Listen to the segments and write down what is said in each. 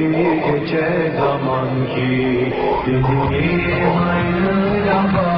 Geçecek zaman ki Dediğim aynı lamba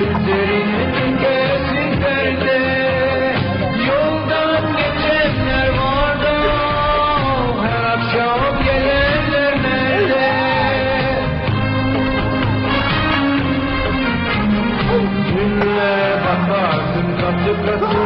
Üzerinin gerisinde Yoldan geçenler var Her akşam gelenler nerede Günlere bakarsın tatlı